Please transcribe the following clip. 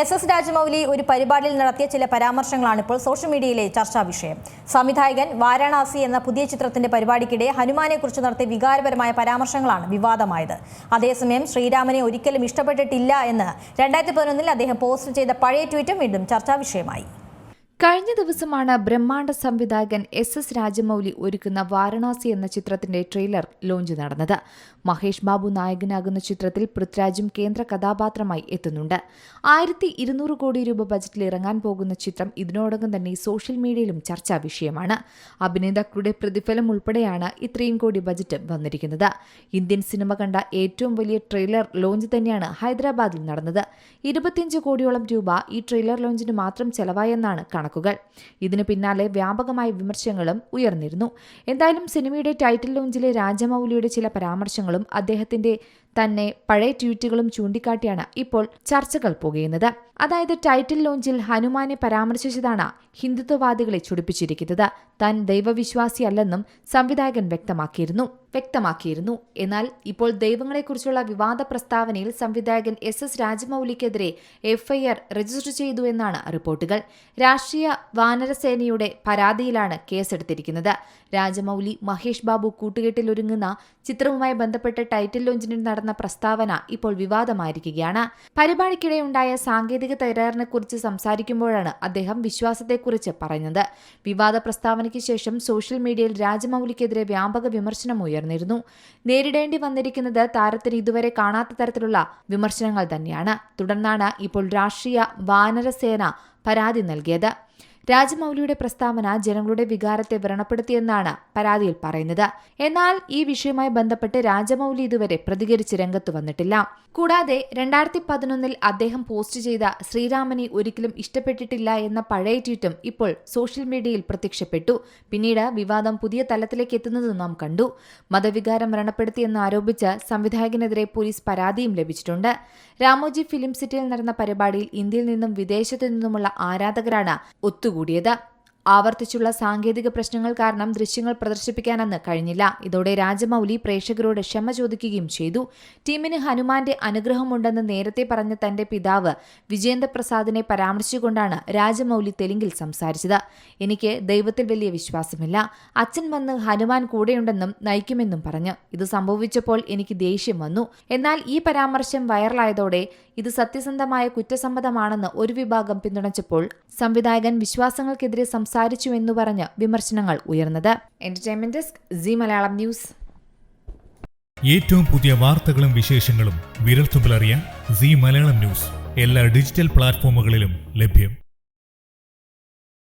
S S Rajamouli ഒരു പരിപാടിയിൽ നടത്തിയ ചില പരാമർശങ്ങളാണ് ഇപ്പോൾ സോഷ്യൽ മീഡിയയിലെ ചർച്ചാ വിഷയം. സംവിധായകൻ വാരാണസി എന്ന പുതിയ ചിത്രത്തിന്റെ പരിപാടിക്കിടെ ഹനുമാനെക്കുറിച്ച് നടത്തിയ വികാരപരമായ പരാമർശങ്ങളാണ് വിവാദമായത്. അതേസമയം ശ്രീരാമനെ ഒരിക്കലും ഇഷ്ടപ്പെട്ടിട്ടില്ല എന്ന് രണ്ടായിരത്തി പതിനൊന്നിൽ അദ്ദേഹം പോസ്റ്റ് ചെയ്ത പഴയ ട്വീറ്റും വീണ്ടും ചർച്ചാ വിഷയമായി. കഴിഞ്ഞ ദിവസമാണ് ബ്രഹ്മാണ്ഡ സംവിധായകൻ എസ് എസ് രാജമൌലി ഒരുക്കുന്ന വാരണാസി എന്ന ചിത്രത്തിന്റെ ട്രെയിലർ ലോഞ്ച് നടന്നത്. മഹേഷ് ബാബു നായകനാകുന്ന ചിത്രത്തിൽ പൃഥ്വിരാജും കേന്ദ്ര കഥാപാത്രമായി എത്തുന്നുണ്ട്. ആയിരത്തി ഇരുന്നൂറ് കോടി രൂപ ബജറ്റിൽ ഇറങ്ങാൻ പോകുന്ന ചിത്രം ഇതിനോടകം തന്നെ സോഷ്യൽ മീഡിയയിലും ചർച്ചാ വിഷയമാണ്. അഭിനേതാക്കളുടെ പ്രതിഫലം ഉൾപ്പെടെയാണ് ഇത്രയും കോടി ബജറ്റ് വന്നിരിക്കുന്നത്. ഇന്ത്യൻ സിനിമ കണ്ട ഏറ്റവും വലിയ ട്രെയിലർ ലോഞ്ച് തന്നെയാണ് ഹൈദരാബാദിൽ നടന്നത്. ഇരുപത്തിയഞ്ച് കോടിയോളം രൂപ ഈ ട്രെയിലർ ലോഞ്ചിന് മാത്രം ചെലവായെന്നാണ് കണക്കുകൾ. ഇതിനു പിന്നാലെ വ്യാപകമായ വിമർശനങ്ങളും ഉയർന്നിരുന്നു. എന്തായാലും സിനിമയുടെ ടൈറ്റിൽ ലോഞ്ചിലെ രാജമൌലിയുടെ ചില പരാമർശങ്ങളും അദ്ദേഹത്തിന്റെ തന്നെ പഴയ ട്വീറ്റുകളും ചൂണ്ടിക്കാട്ടിയാണ് ഇപ്പോൾ ചർച്ചകൾ പുകയുന്നത്. അതായത് ടൈറ്റിൽ ലോഞ്ചിൽ ഹനുമാനെ പരാമർശിച്ചതാണ് ഹിന്ദുത്വവാദികളെ ചുടിപ്പിച്ചിരിക്കുന്നത്. താൻ ദൈവവിശ്വാസിയല്ലെന്നും സംവിധായകൻ വ്യക്തമാക്കിയിരുന്നു. വ്യക്തമാക്കിയിരുന്നു. എന്നാൽ ഇപ്പോൾ ദൈവങ്ങളെക്കുറിച്ചുള്ള വിവാദ പ്രസ്താവനയിൽ സംവിധായകൻ എസ് എസ് രാജമൌലിക്കെതിരെ എഫ്ഐആർ രജിസ്റ്റർ ചെയ്തു എന്നാണ് റിപ്പോർട്ടുകൾ. രാഷ്ട്രീയ വാനരസേനയുടെ പരാതിയിലാണ് കേസെടുത്തിരിക്കുന്നത്. രാജമൌലി മഹേഷ് ബാബു കൂട്ടുകെട്ടിലൊരുങ്ങുന്ന ചിത്രവുമായി ബന്ധപ്പെട്ട് ടൈറ്റിൽ ലോഞ്ചിന് നടന്ന പ്രസ്താവന ഇപ്പോൾ വിവാദമായിരിക്കുകയാണ്. പരിപാടിക്കിടെയുണ്ടായ സാങ്കേതിക തകരാറിനെക്കുറിച്ച് സംസാരിക്കുമ്പോഴാണ് അദ്ദേഹം വിശ്വാസത്തെക്കുറിച്ച് പറഞ്ഞത് വിവാദ പ്രസ്താവനയ്ക്ക് ശേഷം സോഷ്യൽ മീഡിയയിൽ രാജമൌലിക്കെതിരെ വ്യാപക വിമർശനം ഉയർന്നിരുന്നു. നേരിടേണ്ടി വന്നിരിക്കുന്നത് താരത്തിന് ഇതുവരെ കാണാത്ത തരത്തിലുള്ള വിമർശനങ്ങൾ തന്നെയാണ്. തുടർന്നാണ് ഇപ്പോൾ രാഷ്ട്രീയ വാനരസേന പരാതി നൽകിയത്. രാജമൌലിയുടെ പ്രസ്താവന ജനങ്ങളുടെ വികാരത്തെ വ്രണപ്പെടുത്തിയെന്നാണ് പരാതിയിൽ പറയുന്നത്. എന്നാൽ ഈ വിഷയവുമായി ബന്ധപ്പെട്ട് രാജമൌലി ഇതുവരെ പ്രതികരിച്ച് രംഗത്ത് വന്നിട്ടില്ല. കൂടാതെ രണ്ടായിരത്തി പതിനൊന്നിൽ അദ്ദേഹം പോസ്റ്റ് ചെയ്ത ശ്രീരാമനെ ഒരിക്കലും ഇഷ്ടപ്പെട്ടിട്ടില്ല എന്ന പഴയ ട്വീറ്റും ഇപ്പോൾ സോഷ്യൽ മീഡിയയിൽ പ്രത്യക്ഷപ്പെട്ടു. പിന്നീട് വിവാദം പുതിയ തലത്തിലേക്ക് എത്തുന്നത് നാം കണ്ടു. മതവികാരം വ്രണപ്പെടുത്തിയെന്ന് ആരോപിച്ച് സംവിധായകനെതിരെ പോലീസ് പരാതിയും ലഭിച്ചിട്ടുണ്ട്. രാമോജി ഫിലിം സിറ്റിയിൽ നടന്ന പരിപാടിയിൽ ഇന്ത്യയിൽ നിന്നും വിദേശത്തു നിന്നുമുള്ള ആരാധകരാണ് ഒത്തുകൂടിയത് ആവർത്തിച്ചുള്ള സാങ്കേതിക പ്രശ്നങ്ങൾ കാരണം ദൃശ്യങ്ങൾ പ്രദർശിപ്പിക്കാനെന്ന് കഴിഞ്ഞില്ല. ഇതോടെ രാജമൌലി പ്രേക്ഷകരോട് ക്ഷമ ചോദിക്കുകയും ചെയ്തു. ടീമിന് ഹനുമാന്റെ അനുഗ്രഹമുണ്ടെന്ന് നേരത്തെ പറഞ്ഞ തന്റെ പിതാവ് വിജയേന്ദ്രപ്രസാദിനെ പരാമർശിച്ചുകൊണ്ടാണ് രാജമൌലി തെലുങ്കിൽ സംസാരിച്ചത്. എനിക്ക് ദൈവത്തിൽ വലിയ വിശ്വാസമില്ല. അച്ഛൻ വന്ന് ഹനുമാൻ കൂടെയുണ്ടെന്നും നയിക്കുമെന്നും പറഞ്ഞു. ഇത് സംഭവിച്ചപ്പോൾ എനിക്ക് ദേഷ്യം വന്നു. എന്നാൽ ഈ പരാമർശം വൈറലായതോടെ ഇത് സത്യസന്ധമായ കുറ്റസമ്മതമാണെന്ന് ഒരു വിഭാഗം പിന്തുണച്ചപ്പോൾ സംവിധായകൻ വിശ്വാസങ്ങൾക്കെതിരെ സംസാരിച്ചു. എന്ന് പറഞ്ഞ് വിമർശനങ്ങൾ ഉയർന്നത്. Entertainment desk Zee Malayalam news ഏറ്റവും പുതിയ വാർത്തകളും വിശേഷങ്ങളും വിരൽത്തുമ്പിലറിയാൻ സി മലയാളം ന്യൂസ് എല്ലാ ഡിജിറ്റൽ പ്ലാറ്റ്ഫോമുകളിലും ലഭ്യം.